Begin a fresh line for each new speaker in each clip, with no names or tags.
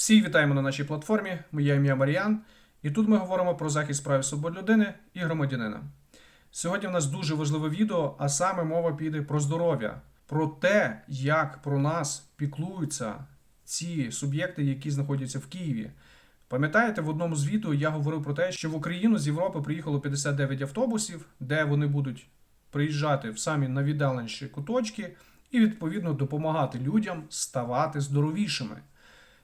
Всі вітаємо на нашій платформі. Моє ім'я Маріан, і тут ми говоримо про захист прав і свобод людини і громадянина. Сьогодні в нас дуже важливе відео, а саме мова піде про здоров'я, про те, як про нас піклуються ці суб'єкти, які знаходяться в Києві. Пам'ятаєте, в одному з відео я говорив про те, що в Україну з Європи приїхало 59 автобусів, де вони будуть приїжджати в самі найвіддаленіші куточки і відповідно допомагати людям ставати здоровішими.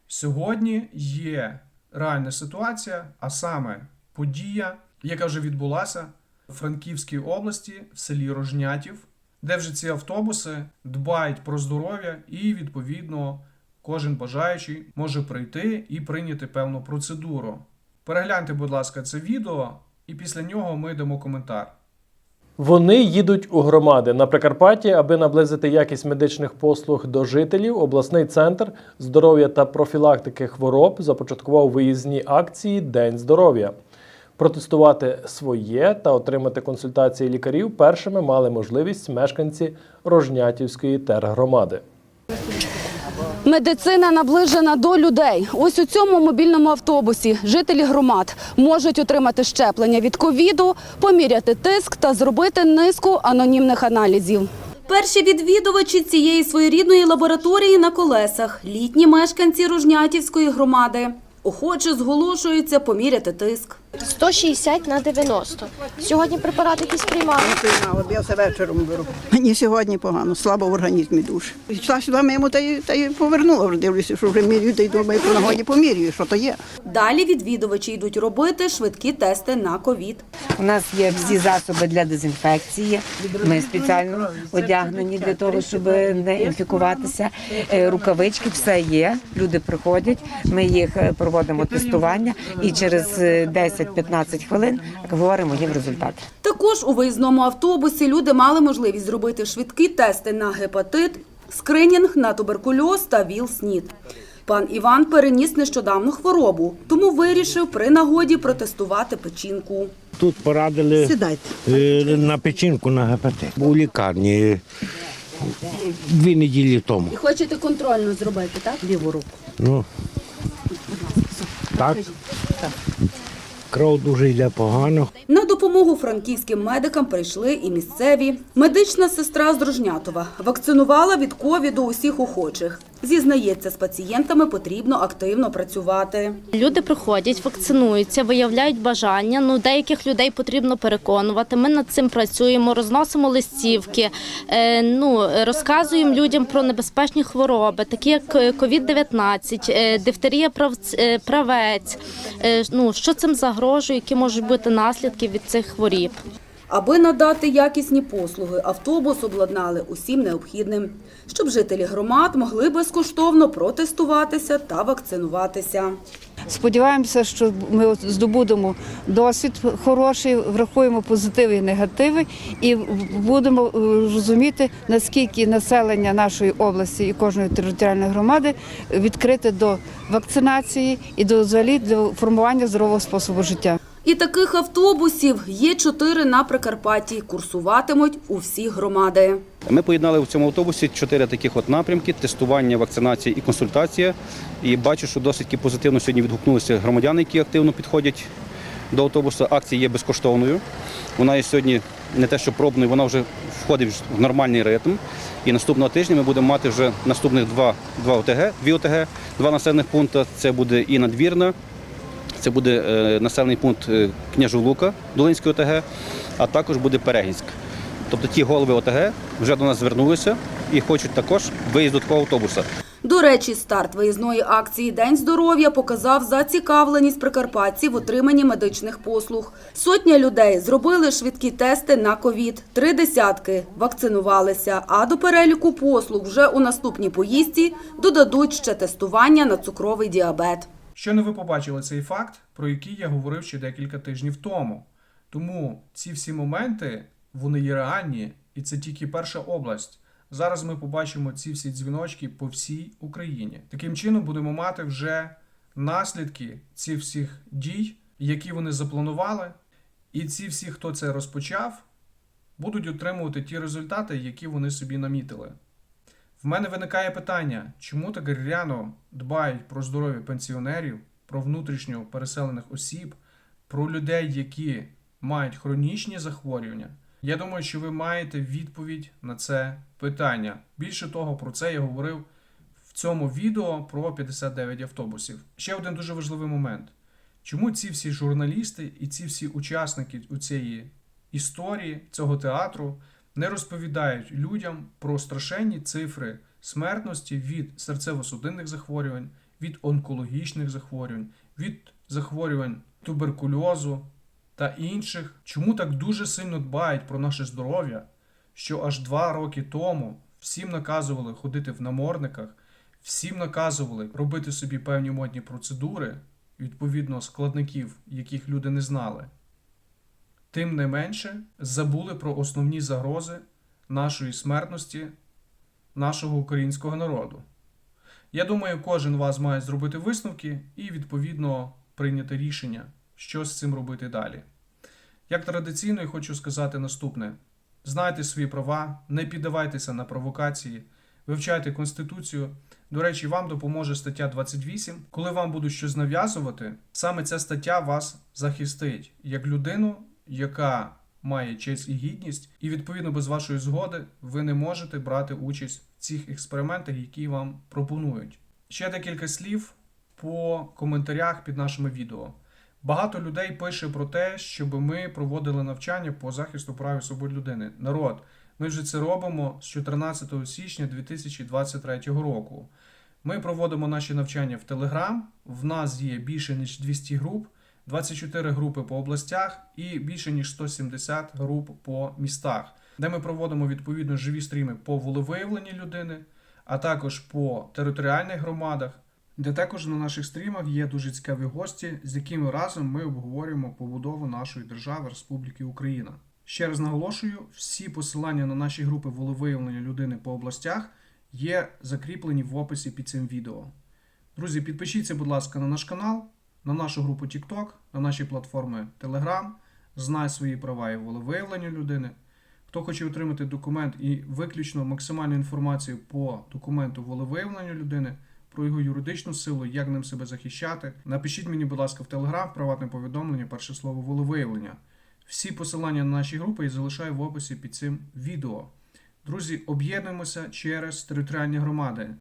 Сьогодні є реальна ситуація, а саме подія, яка вже відбулася у Франківській області в селі Рожнятів, де вже ці автобуси дбають про здоров'я і відповідно кожен бажаючий може прийти і прийняти певну процедуру. Перегляньте, будь ласка, це відео, і після нього ми дамо коментар.
Вони їдуть у громади на Прикарпатті, аби наблизити якість медичних послуг до жителів. Обласний центр здоров'я та профілактики хвороб започаткував виїзні акції День здоров'я. Протестувати своє та отримати консультації лікарів першими мали можливість мешканці Рожнятівської тергромади.
Медицина наближена до людей. Ось у цьому мобільному автобусі жителі громад можуть отримати щеплення від ковіду, поміряти тиск та зробити низку анонімних аналізів. Перші відвідувачі цієї своєрідної лабораторії на колесах літні мешканці Ружнятівської громади. Охоче зголошуються поміряти тиск.
160 на 90. Сьогодні препарат якийсь приймали.
Не Приймала, б я все вечором беру. Мені сьогодні погано, слабо в організмі дуже. Йшла сюди мимо та й, та й повернула, вже дивлюся, що вже мірюю, та й думаю, по нагоді помірюю, що то є.
Далі відвідувачі йдуть робити швидкі тести на ковід.
У нас є всі засоби для дезінфекції. Ми спеціально одягнені для того, щоб не інфікуватися. Е, Рукавички, все є. Люди приходять. Ми їх е, проводимо тестування, і через е, 10-15 хвилин говоримо їм результат.
Також у виїзному автобусі люди мали можливість зробити швидкі тести на гепатит, скринінг на туберкульоз та ВІЛ-СНІД. Пан Іван переніс нещодавну хворобу, тому вирішив при нагоді протестувати печінку.
Тут порадили
Сідайте.
е, на печінку на гепатит. Був у лікарні дві неділі тому.
І хочете контрольно зробити, так?
Ліву руку.
Ну, так. Кров дуже йде погано.
На допомогу франківським медикам прийшли і місцеві. Медична сестра з Дружнятова вакцинувала від ковіду усіх охочих. Зізнається, з пацієнтами потрібно активно працювати.
Люди приходять, вакцинуються, виявляють бажання. Ну, деяких людей потрібно переконувати. Ми над цим працюємо, розносимо листівки, е, ну, розказуємо людям про небезпечні хвороби, такі як COVID-19, е, дифтерія е, правець. Е, ну, що цим загрожує, які можуть бути наслідки від цих хворіб.
Аби надати якісні послуги, автобус обладнали усім необхідним, щоб жителі громад могли безкоштовно протестуватися та вакцинуватися.
Сподіваємося, що ми здобудемо досвід хороший, врахуємо позитиви і негативи, і будемо е, розуміти, наскільки населення нашої області і кожної територіальної громади відкрите до вакцинації і до взагалі для формування здорового способу життя.
І таких автобусів є чотири на Прикарпатті. Курсуватимуть у всі громади.
Ми поєднали в цьому автобусі чотири таких от напрямки: тестування, вакцинація і консультація. І бачу, що досить позитивно сьогодні відгукнулися громадяни, які активно підходять до автобусу. Акція є безкоштовною. Вона є сьогодні не те, що пробною, вона вже входить в нормальний ритм. І наступного тижня ми будемо мати вже наступних два, два ОТГ, дві ОТГ, два населених пункти. Це буде і надвірна. Це буде е, населений пункт е, Княжулука, Долинської ОТГ, а також буде Перегінськ. Тобто ті голови ОТГ вже до нас звернулися і хочуть також виїзду такого автобуса.
До речі, старт виїзної акції День здоров'я показав зацікавленість прикарпатців в отриманні медичних послуг. Сотня людей зробили швидкі тести на ковід. Три десятки вакцинувалися. А до переліку послуг вже у наступній поїздці додадуть ще тестування на цукровий діабет.
Щойно ви побачили цей факт, про який я говорив ще декілька тижнів тому. Тому ці всі моменти вони є реальні, і це тільки перша область. Зараз ми побачимо ці всі дзвіночки по всій Україні. Таким чином будемо мати вже наслідки цих всіх дій, які вони запланували, і ці всі, хто це розпочав, будуть отримувати ті результати, які вони собі намітили. В мене виникає питання, чому так ряно дбають про здоров'я пенсіонерів, про внутрішньо переселених осіб, про людей, які мають хронічні захворювання. Я думаю, що ви маєте відповідь на це питання. Більше того, про це я говорив в цьому відео про 59 автобусів. Ще один дуже важливий момент. Чому ці всі журналісти і ці всі учасники у цієї історії, цього театру не розповідають людям про страшенні цифри смертності від серцево-судинних захворювань, від онкологічних захворювань, від захворювань туберкульозу та інших. Чому так дуже сильно дбають про наше здоров'я, що аж два роки тому всім наказували ходити в намордниках, всім наказували робити собі певні модні процедури, відповідно складників, яких люди не знали. Тим не менше, забули про основні загрози нашої смертності, нашого українського народу. Я думаю, кожен вас має зробити висновки і, відповідно, прийняти рішення, що з цим робити далі. Як традиційно, я хочу сказати наступне: знайте свої права, не піддавайтеся на провокації, вивчайте Конституцію. До речі, вам допоможе стаття 28. Коли вам будуть щось нав'язувати, саме ця стаття вас захистить як людину, яка має честь і гідність, і відповідно без вашої згоди ви не можете брати участь в цих експериментах, які вам пропонують. Ще декілька слів по коментарях під нашими відео. Багато людей пише про те, щоб ми проводили навчання по захисту прав і свобод людини. Народ, ми вже це робимо з 14 січня 2023 року. Ми проводимо наші навчання в Телеграм. В нас є більше ніж 200 груп, 24 групи по областях і більше ніж 170 груп по містах, де ми проводимо відповідно живі стріми по волевиявленні людини, а також по територіальних громадах, де також на наших стрімах є дуже цікаві гості, з якими разом ми обговорюємо побудову нашої держави Республіки Україна. Ще раз наголошую, всі посилання на наші групи волевиявлення людини по областях є закріплені в описі під цим відео. Друзі, підпишіться, будь ласка, на наш канал, на нашу групу TikTok, на наші платформи Telegram, знай свої права і волевиявлення людини. Хто хоче отримати документ і виключно максимальну інформацію по документу волевиявлення людини, про його юридичну силу, як ним себе захищати, напишіть мені, будь ласка, в в приватне повідомлення, перше слово волевиявлення. Всі посилання на наші групи я залишаю в описі під цим відео. Друзі, об'єднуємося через територіальні громади.